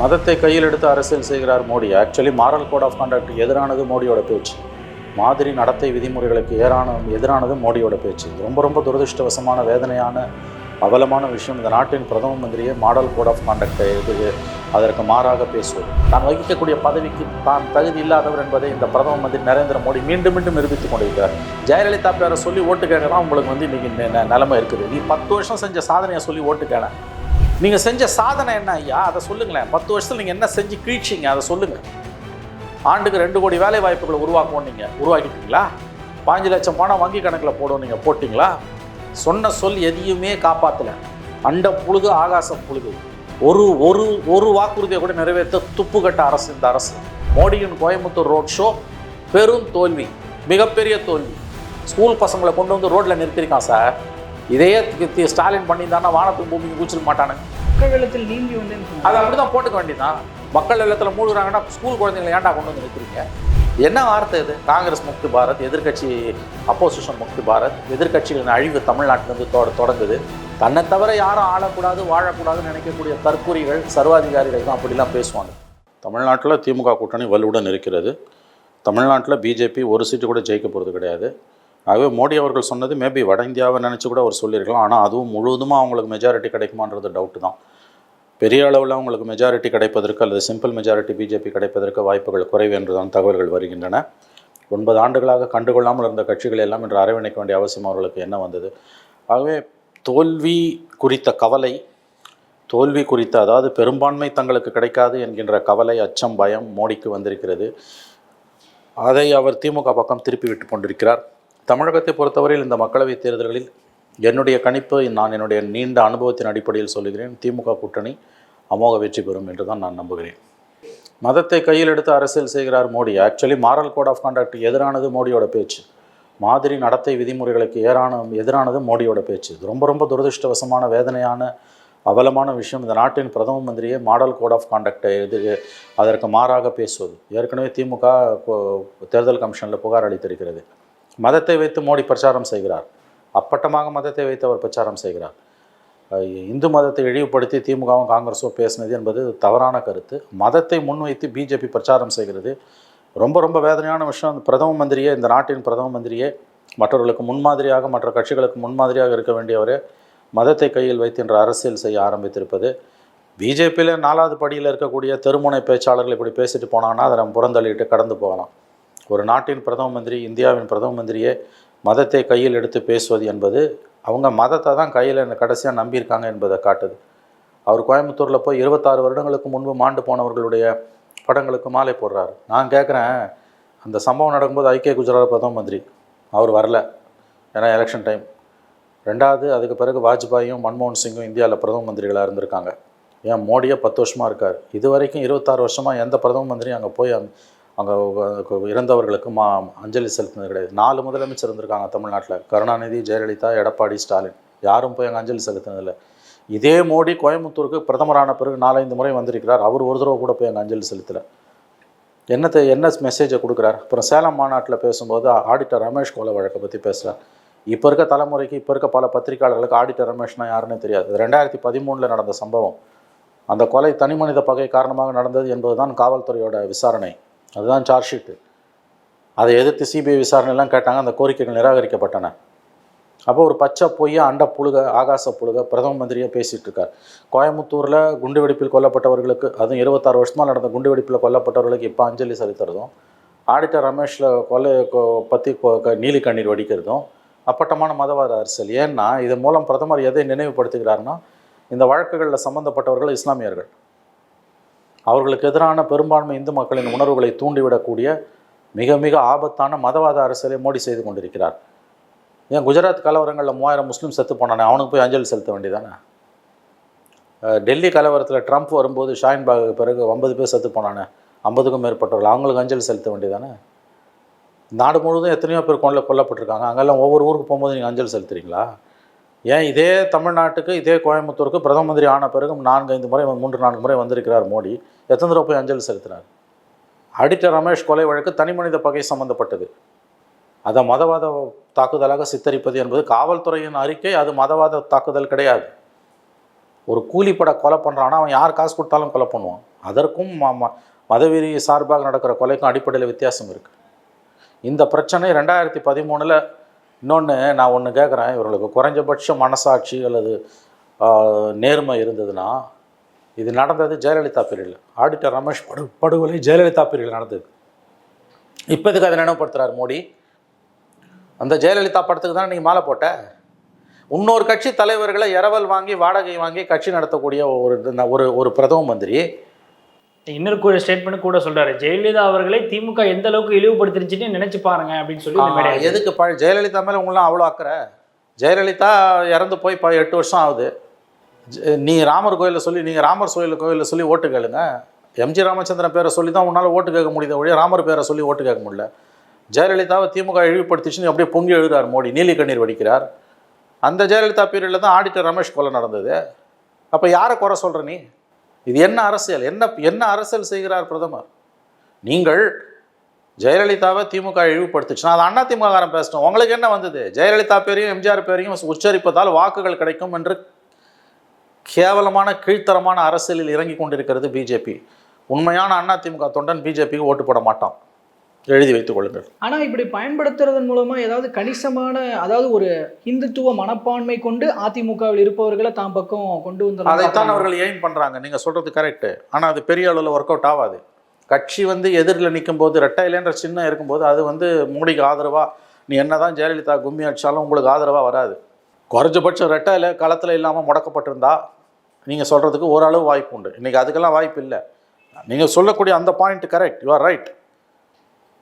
மதத்தை கையில் எடுத்து அரசியல் செய்கிறார் Modi. Actually moral code of conduct எதிரானது மோடியோட பேச்சு. மாதிரி நடத்தை விதிமுறைகளுக்கு ஏறான எதிரானது மோடியோட பேச்சு. ரொம்ப ரொம்ப துரதிருஷ்டவசமான வேதனையான அவலமான விஷயம். இந்த நாட்டின் பிரதம மந்திரியே மாடல் கோட் ஆஃப் கான்டக்டை இது அதற்கு மாறாக பேசுவது. தான் வகிக்கக்கூடிய பதவிக்கு தான் தகுதி இல்லாதவர் என்பதை இந்த பிரதம மந்திரி நரேந்திர மோடி மீண்டும் மீண்டும் நிரூபித்துக் கொண்டிருக்கிறார். ஜெயலலிதா பேரை சொல்லி ஓட்டு கேட்க தான் உங்களுக்கு வந்து இன்னைக்கு நிலைமை இருக்குது. நீ பத்து வருஷம் செஞ்ச சாதனையை சொல்லி ஓட்டு கேள நீங்கள் செஞ்ச சாதனை என்ன ஐயா? அதை சொல்லுங்களேன். பத்து வருஷத்தில் நீங்கள் என்ன செஞ்சு கீழ்ச்சிங்க? அதை சொல்லுங்கள் ஆண்டுக்கு ரெண்டு கோடி வேலை வாய்ப்புகளை உருவாக்குவோம் நீங்கள் உருவாக்கிட்டீங்களா? பாஞ்சு லட்சம் பணம் வங்கி கணக்கில் போடும் நீங்கள் போட்டிங்களா? சொன்ன சொல் எதையுமே காப்பாற்றலை அண்ட புழுது ஆகாசம் புழுது ஒரு ஒரு ஒரு வாக்குறுதியை கூட நிறைவேற்ற துப்பு கட்ட அரசு இந்த அரசு. மோடியின் கோயம்புத்தூர் ரோட் ஷோ பெரும் தோல்வி மிகப்பெரிய தோல்வி. ஸ்கூல் பசங்களை கொண்டு வந்து ரோட்டில் நிறுத்திருக்கான் சார். இதையே ஸ்டாலின் பண்ணியிருந்தான்னா வானத்துக்கு பூமிக்கு குச்சிருக்க மாட்டானுங்க மக்கள் வெள்ளத்தில் வந்தேன்னு சொன்னாங்க. அதை அப்படி தான் போட்டுக்க வேண்டியதான் மக்கள் வெள்ளத்தில் மூழ்குறாங்கன்னா ஸ்கூல் குழந்தைங்களை ஏன்டா கொண்டு வந்து நிறுத்துறீங்க? என்ன வார்த்தை இது? காங்கிரஸ் முக்தி பாரத் எதிர்க்கட்சி அப்போசிஷன் முக்தி பாரத் எதிர்க்கட்சிகளின் அழிவு தமிழ்நாட்டிலேருந்து தொட தொடங்குது. தன்னை தவிர யாரும் ஆளக்கூடாது வாழக்கூடாதுன்னு நினைக்கக்கூடிய தற்கூரிகள் சர்வாதிகாரிகள் தான் அப்படிலாம் பேசுவாங்க. தமிழ்நாட்டில் திமுக கூட்டணி வலுவுடன் இருக்கிறது. தமிழ்நாட்டில் பிஜேபி ஒரு சீட்டு கூட ஜெயிக்க போகிறது கிடையாது. ஆகவே மோடி அவர்கள் சொன்னது மேபி வட இந்தியாவை நினச்சி கூட அவர் சொல்லியிருக்கலாம். ஆனால் அதுவும் முழுவதுமாக அவங்களுக்கு மெஜாரிட்டி கிடைக்குமான்றது டவுட்டு தான். பெரிய அளவில் அவங்களுக்கு மெஜாரிட்டி கிடைப்பதற்கு அல்லது சிம்பிள் மெஜாரிட்டி பிஜேபி கிடைப்பதற்கு வாய்ப்புகள் குறைவு என்றுதான் தகவல்கள் வருகின்றன. ஒன்பது ஆண்டுகளாக கண்டுகொள்ளாமல் இருந்த கட்சிகள் எல்லாம் இன்று அரவணைக்க வேண்டிய அவசியம் அவர்களுக்கு என்ன வந்தது? ஆகவே தோல்வி குறித்த கவலை தோல்வி குறித்த அதாவது பெரும்பான்மை தங்களுக்கு கிடைக்காது என்கின்ற கவலை அச்சம் பயம் மோடிக்கு வந்திருக்கிறது. அதை அவர் திமுக பக்கம் திருப்பி விட்டு கொண்டிருக்கிறார். தமிழகத்தை பொறுத்தவரையில் இந்த மக்களவைத் தேர்தல்களில் என்னுடைய கணிப்பு நான் என்னுடைய நீண்ட அனுபவத்தின் அடிப்படையில் சொல்லுகிறேன். திமுக கூட்டணி அமோக வெற்றி பெறும் என்று தான் நான் நம்புகிறேன். மதத்தை கையில் எடுத்து அரசியல் செய்கிறார் Modi. Actually moral code of conduct எதிரானது மோடியோட பேச்சு. மாதிரி நடத்தை விதிமுறைகளுக்கு ஏறான எதிரானது மோடியோட பேச்சு. இது ரொம்ப ரொம்ப துரதிருஷ்டவசமான வேதனையான அவலமான விஷயம். இந்த நாட்டின் பிரதம மந்திரியே மாடல் கோட் ஆஃப் கான்டக்டை எது அதற்கு மாறாக பேசுவது. ஏற்கனவே திமுக தேர்தல் கமிஷனில் புகார் அளித்திருக்கிறது. மதத்தை வைத்து மோடி பிரச்சாரம் செய்கிறார். அப்பட்டமாக மதத்தை வைத்து அவர் பிரச்சாரம் செய்கிறார். இந்து மதத்தை இழிவுபடுத்தி திமுகவும் காங்கிரஸும் பேசினது என்பது தவறான கருத்து. மதத்தை முன்வைத்து பிஜேபி பிரச்சாரம் செய்கிறது. ரொம்ப ரொம்ப வேதனையான விஷயம். பிரதம மந்திரியே இந்த நாட்டின் பிரதம மந்திரியே மற்றவர்களுக்கு முன்மாதிரியாக மற்ற கட்சிகளுக்கு முன்மாதிரியாக இருக்க வேண்டியவரே மதத்தை கையில் வைத்து இன்று அரசியல் செய்ய ஆரம்பித்திருப்பது. பிஜேபியில் நாலாவது படியில் இருக்கக்கூடிய தெருமுனை பேச்சாளர்கள் இப்படி பேசிட்டு போனாங்கன்னா அதை நம்ம புறந்தள்ளிட்டு கடந்து போகலாம். ஒரு நாட்டின் பிரதம மந்திரி இந்தியாவின் பிரதம மந்திரியே மதத்தை கையில் எடுத்து பேசுவது என்பது அவங்க மதத்தை தான் கையில் கடைசியாக நம்பியிருக்காங்க என்பதை காட்டுது. அவர் கோயம்புத்தூரில் போய் இருபத்தாறு வருடங்களுக்கு முன்பு மாண்டு போனவர்களுடைய படங்களுக்கு மாலை போடுறாரு. நான் கேட்குறேன் அந்த சம்பவம் நடக்கும்போது ஐக்கிய குஜராத் பிரதம மந்திரி அவர் வரல. ஏன்னா எலெக்ஷன் டைம் ரெண்டாவது அதுக்கு பிறகு வாஜ்பாயும் மன்மோகன் சிங்கும் இந்தியாவில் பிரதம மந்திரிகளாக இருந்திருக்காங்க. ஏன் மோடியே பத்து வருஷமாக இருக்கார். இது வரைக்கும் இருபத்தாறு வருஷமாக எந்த பிரதம மந்திரியும் அங்கே போய் அங்கே இறந்தவர்களுக்கு மா அஞ்சலி செலுத்தினது கிடையாது. நாலு முதலமைச்சர் இருந்திருக்காங்க தமிழ்நாட்டில். கருணாநிதி ஜெயலலிதா எடப்பாடி ஸ்டாலின். யாரும் போய் அங்கே அஞ்சலி செலுத்தினதில்லை. இதே மோடி கோயம்புத்தூருக்கு பிரதமரான பிறகு நாலஞ்சு முறை வந்திருக்கிறார். அவர் ஒரு தடவை கூட போய் அங்கே அஞ்சலி செலுத்தலை. என்னத்தை என்ன மெசேஜை கொடுக்குறார்? அப்புறம் சேலம் மாநாட்டில் பேசும்போது ஆடிட்டர் ரமேஷ் கொலை வழக்கை பற்றி பேசுகிறார் இப்போ இருக்க தலைமுறைக்கு இப்போ இருக்க பல பத்திரிகையாளர்களுக்கு ஆடிட்டர் ரமேஷ்னா யாருன்னு தெரியாது. ரெண்டாயிரத்தி பதிமூணில் நடந்த சம்பவம். அந்த கொலை தனிமனித பகை காரணமாக நடந்தது என்பதுதான் காவல்துறையோட விசாரணை. அதுதான் சார்ஜ் ஷீட்டு அதை எதிர்த்து சிபிஐ விசாரணைலாம் கேட்டாங்க அந்த கோரிக்கைகள் நிராகரிக்கப்பட்டன. அப்போ ஒரு பச்சை பொய்யா அண்ட புழுக ஆகாச புழுக பிரதம மந்திரியாக பேசிகிட்டு இருக்கார். கோயம்புத்தூரில் குண்டுவெடிப்பில் கொல்லப்பட்டவர்களுக்கு அதுவும் இருபத்தாறு வருஷமாக நடந்த குண்டுவெடிப்பில் கொல்லப்பட்டவர்களுக்கு இப்போ அஞ்சலி செலுத்துறதும் ஆடிட்டர் ரமேஷில் கொலை பற்றி க- நீலி கண்ணீர் வடிக்கிறதும் அப்பட்டமான மதவாத அரசியல். ஏன்னா இதன் மூலம் பிரதமர் எதை நினைவுபடுத்துகிறாருன்னா இந்த வழக்குகளில் சம்மந்தப்பட்டவர்கள் இஸ்லாமியர்கள். அவர்களுக்கு எதிரான பெரும்பான்மை இந்து மக்களின் உணர்வுகளை தூண்டிவிடக்கூடிய மிக மிக ஆபத்தான மதவாத அரசியலை மோடி செய்து கொண்டிருக்கிறார். ஏன் குஜராத் கலவரங்களில் மூவாயிரம் முஸ்லீம் செத்து போனானே அவனுக்கு போய் அஞ்சலி செலுத்த வேண்டியதானே? டெல்லி கலவரத்தில் ட்ரம்ப் வரும்போது ஷாயின்பாகுக்கு பிறகு ஐம்பது பேர் செத்து போனானே ஐம்பதுக்கும் மேற்பட்டவர்கள் அவங்களுக்கு அஞ்சலி செலுத்த வேண்டியதானே? நாடு முழுவதும் எத்தனையோ பேர் கொல்ல கொல்லப்பட்டிருக்காங்க. அங்கெல்லாம் ஒவ்வொரு ஊருக்கு போகும்போது நீங்கள் அஞ்சலி செலுத்துறீங்களா? ஏன் இதே தமிழ்நாட்டுக்கு இதே கோயம்புத்தூருக்கு பிரதம மந்திரி ஆன பிறகு நான்கு ஐந்து முறை மூன்று நான்கு முறை வந்திருக்கிறார் மோடி. எத்தனை தடவை போய் அஞ்சலி செலுத்தினார்? ஆடிட்டர் ரமேஷ் கொலை வழக்கு தனிமனித பகை சம்பந்தப்பட்டது. அதை மதவாத தாக்குதலாக சித்தரிப்பது என்பது காவல்துறையின் அறிக்கை அது மதவாத தாக்குதல் கிடையாது. ஒரு கூலிப்பட கொலை பண்ணுறான்னா அவன் யார் காசு கொடுத்தாலும் கொலை பண்ணுவான். அதற்கும் ம ம மதவெறி சார்பாக நடக்கிற கொலைக்கும் அடிப்படையில் வித்தியாசம் இருக்குது இந்த பிரச்சனை ரெண்டாயிரத்தி பதிமூணில் இன்னொன்று நான் ஒன்று கேட்குறேன் இவர்களுக்கு குறைஞ்சபட்ச மனசாட்சி அல்லது நேர்மை இருந்ததுன்னா இது நடந்தது ஜெயலலிதா பீரியடில். ஆடிட்டர் ரமேஷ் படு படுகொலை ஜெயலலிதா பீரியடில் நடந்தது. இப்போ இதுக்கு அதை நினைவுபடுத்துறாரு மோடி? அந்த ஜெயலலிதா படத்துக்கு தான் நீங்கள் மாலை போட்ட? இன்னொரு கட்சி தலைவர்களை இரவல் வாங்கி வாடகை வாங்கி கட்சி நடத்தக்கூடிய ஒரு ஒரு ஒரு பிரதம மந்திரி இன்னொரு கூட ஸ்டேட்மெண்ட் கூட சொல்றாரு. ஜெயலலிதா அவர்களை திமுக எந்த அளவுக்கு இழிவுபடுத்திருச்சுன்னு நினைச்சு பாருங்க அப்படின்னு சொல்லி எதுக்கு ப ஜெயலலிதா மேலே உங்களாம் அவ்வளோ அக்கறை? ஜெயலலிதா இறந்து போய் இப்போ எட்டு வருஷம் ஆகுது. ஜெ- நீ ராமர் கோயிலில் சொல்லி நீங்கள் ராமர் கோயில் கோயிலில் சொல்லி ஓட்டு கேளுங்க. எம்ஜி ராமச்சந்திரன் பேரை சொல்லி தான் உன்னால் ஓட்டு கேட்க முடியுது ஒழிய ராமர் பேரை சொல்லி ஓட்டு கேட்க முடியல. ஜெயலலிதாவை திமுக இழிவுபடுத்திச்சுன்னு அப்படியே பொங்கி எழுதுறார் மோடி நீலி கண்ணீர் வடிக்கிறார். அந்த ஜெயலலிதா பீரியடில் தான் ஆடிட்டர் ரமேஷ் கொலை நடந்தது. அப்போ யாரை குறை சொல்கிற நீ? இது என்ன அரசியல்? என்ன என்ன அரசியல் செய்கிறார் பிரதமர்? நீங்கள் ஜெயலலிதாவை திமுக இழிவுபடுத்துச்சுன்னா அது அண்ணா திமுககாரன் பேசணும் உங்களுக்கு என்ன வந்தது? ஜெயலலிதா பேரையும் எம்ஜிஆர் பேரையும் உச்சரிப்பதால் வாக்குகள் கிடைக்கும் என்று கேவலமான கீழ்த்தரமான அரசியலில் இறங்கி கொண்டிருக்கிறது பிஜேபி உண்மையான அண்ணா திமுக தொண்டன் பிஜேபிக்கு ஓட்டு போட மாட்டான். எழுதி வைத்துக் கொள்ளுங்கள். ஆனா இப்படி பயன்படுத்துறதன் மூலமா ஏதாவது கணிசமான அதாவது ஒரு இந்துத்துவ மனப்பான்மை கொண்டு அதிமுகவில் இருப்பவர்களை தான் பக்கம் கொண்டு வந்து அதைத்தான் அவர்கள் எய்ம் பண்ணுறாங்க நீங்கள் சொல்கிறது கரெக்டு ஆனால் அது பெரிய அளவில் ஒர்க் அவுட் ஆகாது. கட்சி வந்து எதிரில் நிற்கும் போது ரெட்டையிலேன்ற சின்னம் இருக்கும்போது அது வந்து மோடிக்கு ஆதரவாக நீ என்னதான் ஜெயலலிதா கும்மி அடிச்சாலும் உங்களுக்கு ஆதரவாக வராது. குறைஞ்சபட்சம் ரெட்டையில களத்தில் இல்லாமல் முடக்கப்பட்டிருந்தா நீங்கள் சொல்கிறதுக்கு ஓரளவு வாய்ப்பு உண்டு. இன்றைக்கி அதுக்கெல்லாம் வாய்ப்பு இல்லை. நீங்கள் சொல்லக்கூடிய அந்த point correct you are right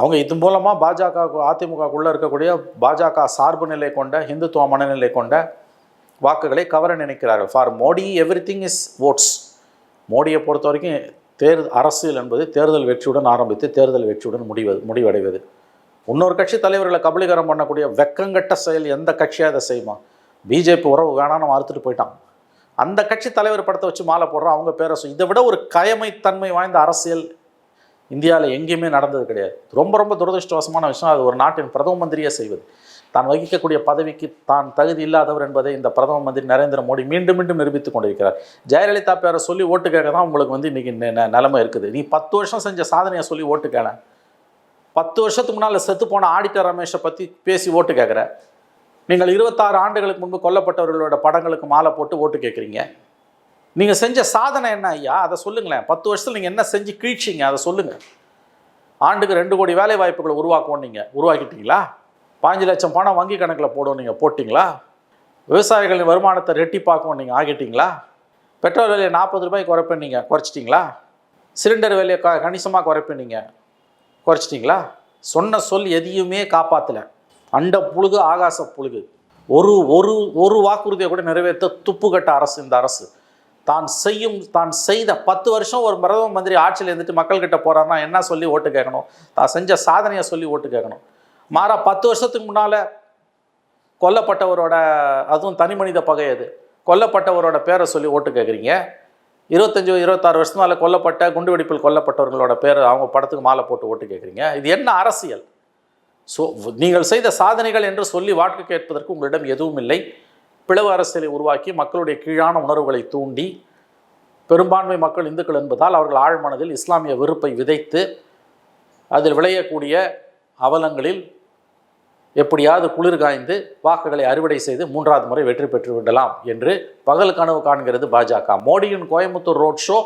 அவங்க இது மூலமாக பாஜக அதிமுகக்குள்ளே இருக்கக்கூடிய பாஜக சார்பு நிலை கொண்ட இந்துத்துவ மனநிலை கொண்ட வாக்குகளை கவர நினைக்கிறார்கள். For Modi everything is votes மோடியை பொறுத்த வரைக்கும் தேர் அரசியல் என்பது தேர்தல் வெற்றியுடன் ஆரம்பித்து தேர்தல் வெற்றியுடன் முடிவது முடிவடைவது. இன்னொரு கட்சி தலைவர்களை கபலீகரம் பண்ணக்கூடிய வெக்கங்கட்ட செயல் எந்த கட்சியாக அதை செய்யுமா? பிஜேபி உறவு வேணான்னு மறுத்துட்டு போயிட்டான். அந்த கட்சி தலைவர் படத்தை வச்சு மாலை போடுறோம் அவங்க பேரை இதை விட ஒரு கயமைத்தன்மை வாய்ந்த அரசியல் இந்தியாவில் எங்கேயுமே நடந்தது கிடையாது. ரொம்ப ரொம்ப துரதிருஷ்டவசமான விஷயம். அது ஒரு நாட்டின் பிரதம மந்திரியே செய்வது. தான் வகிக்கக்கூடிய பதவிக்கு தான் தகுதி இல்லாதவர் என்பதை இந்த பிரதம மந்திரி நரேந்திர மோடி மீண்டும் மீண்டும் நிரூபித்துக் கொண்டிருக்கிறார். ஜெயலலிதா பேரை சொல்லி ஓட்டு கேட்க தான் உங்களுக்கு வந்து இன்னைக்கு நிலைமை இருக்குது. நீ பத்து வருஷம் செஞ்ச சாதனையை சொல்லி ஓட்டு கேள. பத்து வருஷத்துக்கு முன்னால் செத்து போன ஆடிட்டர் ரமேஷை பற்றி பேசி ஓட்டு கேட்குற. நீங்கள் இருபத்தாறு ஆண்டுகளுக்கு முன்பு கொல்லப்பட்டவர்களோட படங்களுக்கு மாலை போட்டு ஓட்டு கேட்குறீங்க. நீங்கள் செஞ்ச சாதனை என்ன ஐயா? அதை சொல்லுங்களேன். பத்து வருஷத்தில் நீங்கள் என்ன செஞ்சு கீழ்ச்சிங்க? அதை சொல்லுங்கள் ஆண்டுக்கு ரெண்டு கோடி வேலை வாய்ப்புகளை உருவாக்குவோம் நீங்கள் உருவாக்கிட்டீங்களா? பாஞ்சு லட்சம் பணம் வங்கி கணக்கில் போடுவோம் நீங்கள் போட்டிங்களா? விவசாயிகளின் வருமானத்தை ரெட்டிப்பாக்குவோம் நீங்கள் ஆகிட்டீங்களா பெட்ரோல் விலையை நாற்பது ரூபாய் குறைப்பேன் நீங்கள் குறைச்சிட்டிங்களா? சிலிண்டர் விலையை க கணிசமாக குறைப்பேன் நீங்கள் குறைச்சிட்டிங்களா? சொன்ன சொல் எதையுமே காப்பாற்றல அண்ட புழுகு ஆகாச புழுகு. ஒரு ஒரு ஒரு வாக்குறுதியை கூட நிறைவேற்ற துப்புக்கட்ட அரசு இந்த அரசு. தான் செய்யும் தான் செய்த பத்து வருஷம் ஒரு பிரதம மந்திரி ஆட்சியில் இருந்துட்டு மக்கள்கிட்ட போறாருன்னா என்ன சொல்லி ஓட்டு கேட்கணும்? தான் செஞ்ச சாதனையை சொல்லி ஓட்டு கேட்கணும். மாறா பத்து வருஷத்துக்கு முன்னால் கொல்லப்பட்டவரோட அதுவும் தனி மனித பகை அது. கொல்லப்பட்டவரோட பேரை சொல்லி ஓட்டு கேட்குறீங்க. இருபத்தஞ்சு இருபத்தாறு வருஷத்துனால கொல்லப்பட்ட குண்டுவெடிப்பில் கொல்லப்பட்டவர்களோட பேர் அவங்க படத்துக்கு மாலை போட்டு ஓட்டு கேட்குறீங்க. இது என்ன அரசியல்? ஸோ நீங்கள் செய்த சாதனைகள் என்று சொல்லி வாக்கு கேட்பதற்கு உங்களிடம் எதுவும் இல்லை. பிளவு அரசியலை உருவாக்கி மக்களுடைய கீழான உணர்வுகளை தூண்டி பெரும்பான்மை மக்கள் இந்துக்கள் என்பதால் அவர்கள் ஆழ்மனதில் இஸ்லாமிய வெறுப்பை விதைத்து அதில் விளையக்கூடிய அவலங்களில் எப்படியாவது குளிர் காய்ந்து வாக்குகளை அறுவடை செய்து மூன்றாவது முறை வெற்றி பெற்று விடலாம் என்று பகல் கனவு காண்கிறது பாஜக. மோடியின் கோயம்புத்தூர் ரோட் ஷோ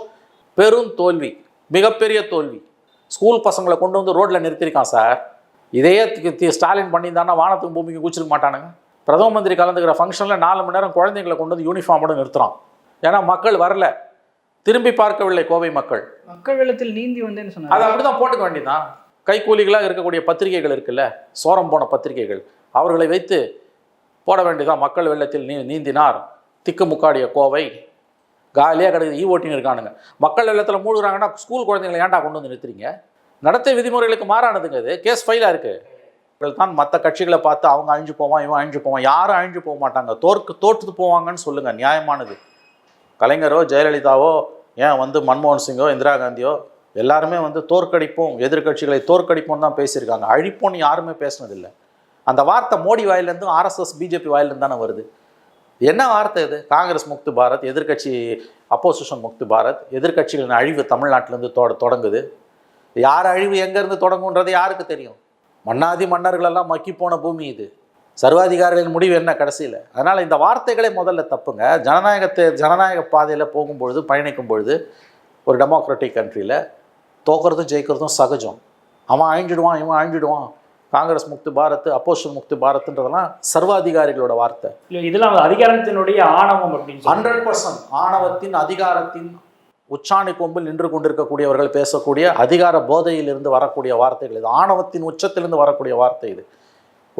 பெரும் தோல்வி மிகப்பெரிய தோல்வி. ஸ்கூல் பசங்களை கொண்டு வந்து ரோட்டில் நிறுத்தியிருக்கான் சார். இதையே தி- ஸ்டாலின் பண்ணியிருந்தானா வானத்துக்கு பூமிக்கு குச்சிருக்க மாட்டானுங்க. பிரதம மந்திரி கலந்துக்கிற ஃபங்க்ஷனில் நாலு மணி நேரம் குழந்தைங்களை கொண்டு வந்து யூனிஃபார்மோட நிறுத்துறான். ஏன்னா மக்கள் வரல. திரும்பி பார்க்கவில்லை கோவை மக்கள். மக்கள் வெள்ளத்தில் நீந்தி வந்தேன்னு அதை சொன்னாங்க அப்படிதான் போட்டுக்க வேண்டியதுதான். கைக்கூலிகளாக இருக்கக்கூடிய பத்திரிகைகள் இருக்குல்ல சோரம் போன பத்திரிகைகள் அவர்களை வைத்து போட வேண்டியதான் மக்கள் வெள்ளத்தில் நீ நீந்தினார் திக்குமுக்காடிய கோவை. காலியாக கிடக்குது ஈ ஓட்டின்னு இருக்கானுங்க. மக்கள் வெள்ளத்தில் மூழ்குறாங்கன்னா ஸ்கூல் குழந்தைங்களை ஏன்டா கொண்டு வந்து நிறுத்துறீங்க? நடத்தை விதிமுறைகளுக்கு மாறானதுங்க இது. கேஸ் ஃபைலாக இருக்குது தான் மற்ற கட்சிகளை பார்த்து அவங்க அழிஞ்சு போவான் இவன் அழிஞ்சு போவான். யாரும் அழிஞ்சு போக மாட்டாங்க? தோற்கு தோற்றுட்டு போவாங்கன்னு சொல்லுங்கள் நியாயமானது. கலைஞரோ ஜெயலலிதாவோ ஏன் வந்து மன்மோகன் சிங்கோ இந்திரா காந்தியோ எல்லாருமே வந்து தோற்கடிப்போம் எதிர்க்கட்சிகளை தோற்கடிப்போம் தான் பேசியிருக்காங்க. அழிப்போம்னு யாருமே பேசினதில்லை. அந்த வார்த்தை மோடி வாயிலேருந்தும் ஆர்எஸ்எஸ் பிஜேபி வாயிலேருந்து தானே வருது. என்ன வார்த்தை இது? காங்கிரஸ் முக்து பாரத் எதிர்க்கட்சி அப்போசிஷன் முக்து பாரத் எதிர்க்கட்சிகளின் அழிவு தமிழ்நாட்டிலேருந்து தொட தொடங்குது. யார் அழிவு எங்கேருந்து தொடங்குன்றது யாருக்கு தெரியும்? மன்னாதி மன்னர்களெல்லாம் மக்கி போன பூமி இது. சர்வாதிகாரிகளின் முடிவு என்ன கடைசியில்? அதனால் இந்த வார்த்தைகளே முதல்ல தப்புங்க. ஜனநாயகத்தை ஜனநாயக பாதையில் போகும்பொழுது பயணிக்கும் பொழுது ஒரு டெமோக்ராட்டிக் கண்ட்ரியில் தோக்கிறதும் ஜெயிக்கிறதும் சகஜம். அவன் அழிஞ்சிடுவான் இவன் அழிஞ்சிடுவான். காங்கிரஸ் முக்து பாரத் அப்போசிஷன் முக்து பாரத்ன்றதெல்லாம் சர்வாதிகாரிகளோட வார்த்தை. இதெல்லாம் அதிகாரத்தினுடைய ஆணவம் அப்படின்னு ஹண்ட்ரட் பர்சன்ட் ஆணவத்தின் அதிகாரத்தின் உச்சாணி கொம்பில் நின்று கொண்டிருக்கக்கூடியவர்கள் பேசக்கூடிய அதிகார போதையிலிருந்து வரக்கூடிய வார்த்தைகள் இது. ஆணவத்தின் உச்சத்திலிருந்து வரக்கூடிய வார்த்தை இது.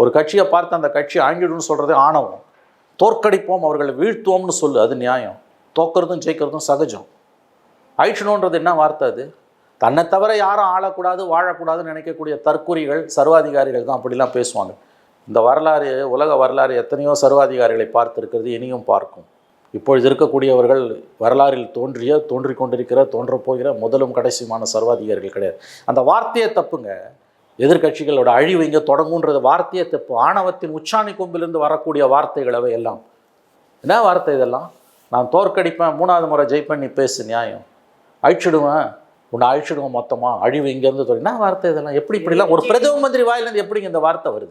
ஒரு கட்சியை பார்த்து அந்த கட்சி அழிஞ்சிடும்னு சொல்கிறது ஆணவம். தோற்கடிப்போம் அவர்களை வீழ்த்துவோம்னு சொல்லு அது நியாயம். தோக்கிறதும் ஜெயிக்கிறதும் சகஜம். அழிச்சணுன்றது என்ன வார்த்தை அது? தன்னை தவிர யாரும் ஆளக்கூடாது வாழக்கூடாதுன்னு நினைக்கக்கூடிய தற்குறிகள் சர்வாதிகாரிகள் தான் அப்படிலாம் பேசுவாங்க. இந்த வரலாறு உலக வரலாறு எத்தனையோ சர்வாதிகாரிகளை பார்த்துருக்கிறது இனியும் பார்க்கும். இப்பொழுது இருக்கக்கூடியவர்கள் வரலாறில் தோன்றிய தோன்றி கொண்டிருக்கிற தோன்றப்போகிற முதலும் கடைசியுமான சர்வாதிகாரிகள் கிடையாது. அந்த வார்த்தையை தப்புங்க. எதிர்க்கட்சிகளோட அழிவு இங்கே தொடங்குன்றது வார்த்தையை தப்பு. ஆணவத்தின் உச்சாணி கொம்பிலிருந்து வரக்கூடிய வார்த்தைகளவை எல்லாம். என்ன வார்த்தை இதெல்லாம்? நான் தோற்கடிப்பேன் மூணாவது முறை ஜெயிப்பேன் நீ பேசு நியாயம். அழிச்சிடுவேன். உன்னை அழிச்சிடுவோம் மொத்தமாக அழிவு இங்கேருந்து என்ன வார்த்தை இதெல்லாம்? எப்படி இப்படிலாம்? ஒரு பிரதம மந்திரி வாயிலேருந்து எப்படிங்க இந்த வார்த்தை வருது?